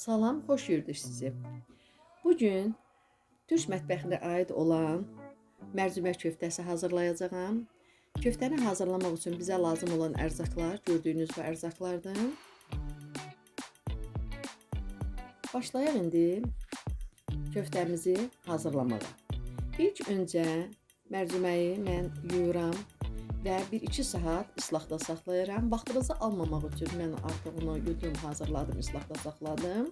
Salam, xoş gördük sizi. Bu gün Türk mətbəxinə aid olan mərcimək köftəsi hazırlayacağam. Köftəni hazırlamaq üçün bizə lazım olan ərzaqlar gördüyünüz bu ərzaqlardır. Başlayaq indi köftəmizi hazırlamağa. İlk öncə mərciməyi mən yuyuram və 1-2 saat islaqda saxlayıram. Vaxtınızı almamaq üçün mən artıq onu yudum, hazırladım, islaqda saxladım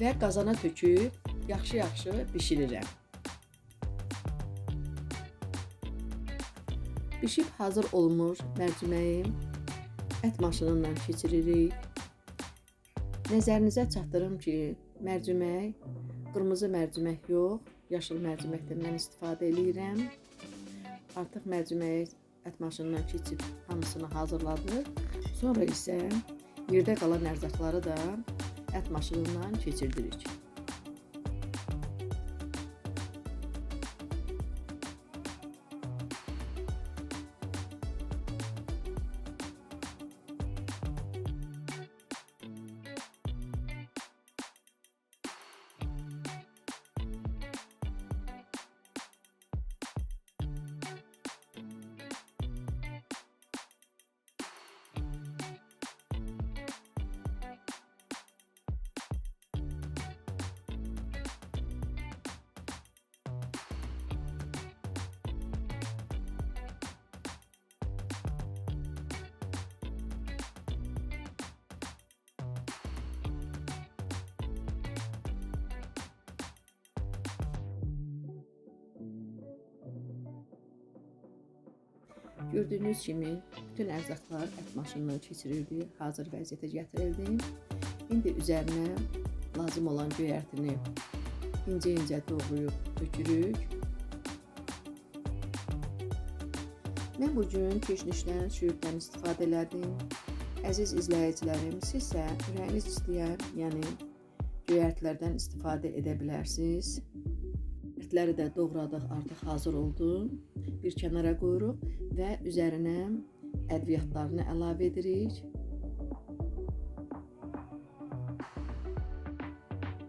və qazana töküb yaxşı-yaxşı bişirirəm. Bişib hazır olmuş mərciməyim ət maşınından keçiririk. Nəzərinizə çatdırım ki, mərcimək qırmızı mərcimək yox, yaşıl mərciməkdən mən istifadə edirəm. Artıq mərciməyi ət maşınından keçib hamısını hazırladıq. Sonra isə yerdə qalan ərzaqları da ət maşınından keçirdirik. Gördüyünüz kimi bütün ərzaqlar ət maşınından keçirildi, hazır vəziyyətə gətirildi. İndi üzərinə lazım olan göyərtini incə-incə doğrayıb tökürük. Mən bu gün keşnişdən, şüyübdən istifadə elədim. Əziz izləyicilərim, siz isə ürəyiniz istəyər, yəni göyərtilərdən istifadə edə bilərsiniz. Ətləri də doğradıq, artıq hazır oldu. Bir kənara qoyuruq və üzərinə ədviyyatlarını əlavə edirik.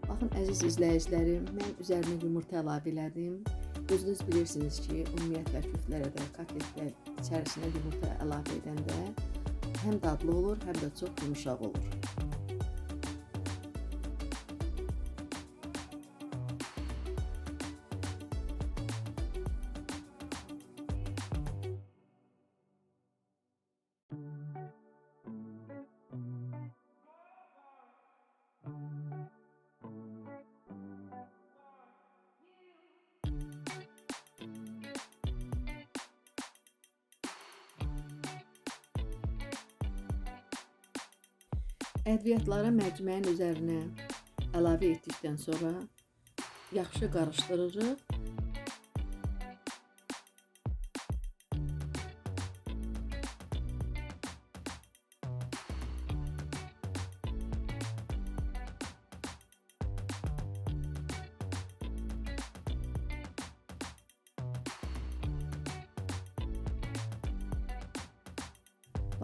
Baxın əziz izləyicilərim, mən üzərinə yumurta əlavə elədim. Özünüz bilirsiniz ki, ümumiyyətlə küflərə də, kotletlər içərisinə yumurta əlavə edəndə həm dadlı olur, həm də çox yumşaq olur. Ədviyyatları mərciməyin üzərinə əlavə etdikdən sonra yaxşı qarışdırırıq.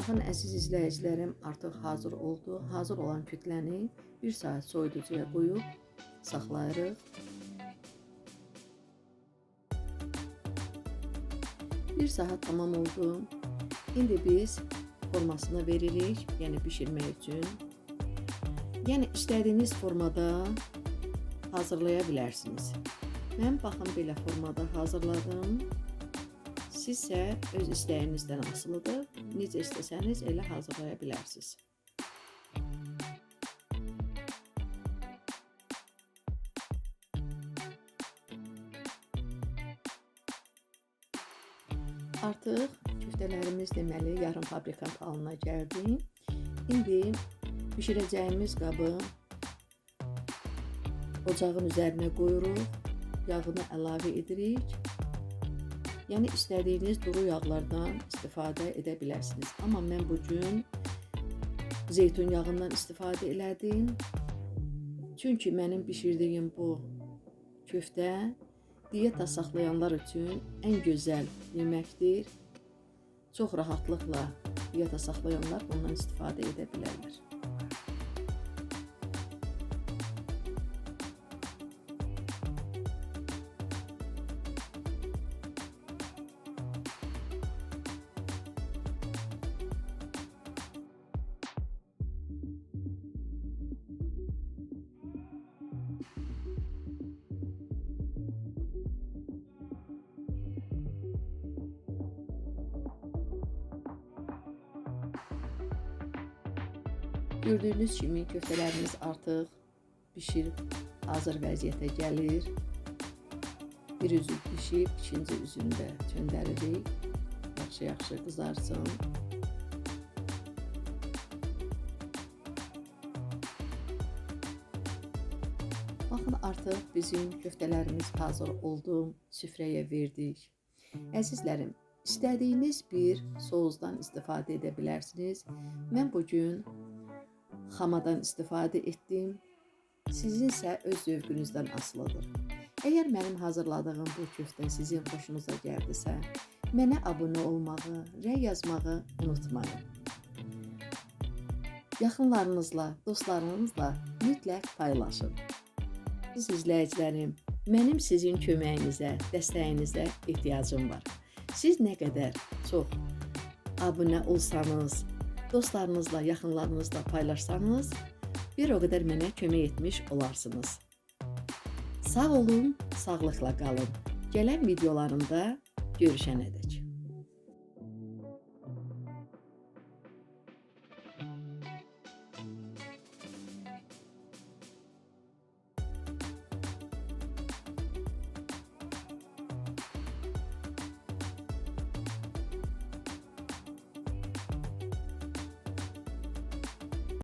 Baxın əziz izləyicilərim, artıq hazır oldu. Hazır olan kütləni 1 saat soyuducuya qoyub saxlayırıq. Bir saat tamam oldu. İndi biz formasını veririk, yəni bişirmək üçün. Yəni istədiyiniz formada hazırlaya bilərsiniz. Mən baxın belə formada hazırladım. Siz isə öz istəyinizdən asılıdır. Necə istəsəniz elə hazırlaya bilərsiniz. Artıq köftələrimiz deməli yarım fabrikat halına gəldi. İndi bişirəcəyimiz qabı ocağın üzərinə qoyuruq. Yağını əlavə edirik. Yəni istədiyiniz duru yağlardan istifadə edə bilərsiniz. Amma mən bu gün zeytun yağından istifadə elədim. Çünki mənim bişirdiyim bu köftə diyeta saxlayanlar üçün ən gözəl yeməkdir. Çox rahatlıqla diyeta saxlayanlar bundan istifadə edə bilərlər. Gördüyünüz kimi köftələrimiz artıq bişirib hazır vəziyyətə gəlir. Bir üzü pişib, ikinci üzünü də çöndəririk. Yaxşı-yaxşı qızarsın. Baxın, artıq bizim köftələrimiz hazır oldu. Süfrəyə verdik. Əzizlərim, istədiyiniz bir sozdan istifadə edə bilərsiniz. Mən bu gün xamadan istifadə etdim. Sizin isə öz zövqünüzdən asılıdır. Əgər mənim hazırladığım bu köftə sizin xoşunuza gəldisə, mənə abunə olmağı, rəy yazmağı unutmayın. Yaxınlarınızla, dostlarınızla mütləq paylaşın. Siz izləyicilərim, mənim sizin köməyinizə, dəstəyinizə ehtiyacım var. Siz nə qədər çox abunə olsanız, dostlarınızla, yaxınlarınızla paylaşsanız, bir o qədər mənə kömək etmiş olarsınız. Sağ olun, sağlıqla qalın. Gələn videolarımda görüşənədək.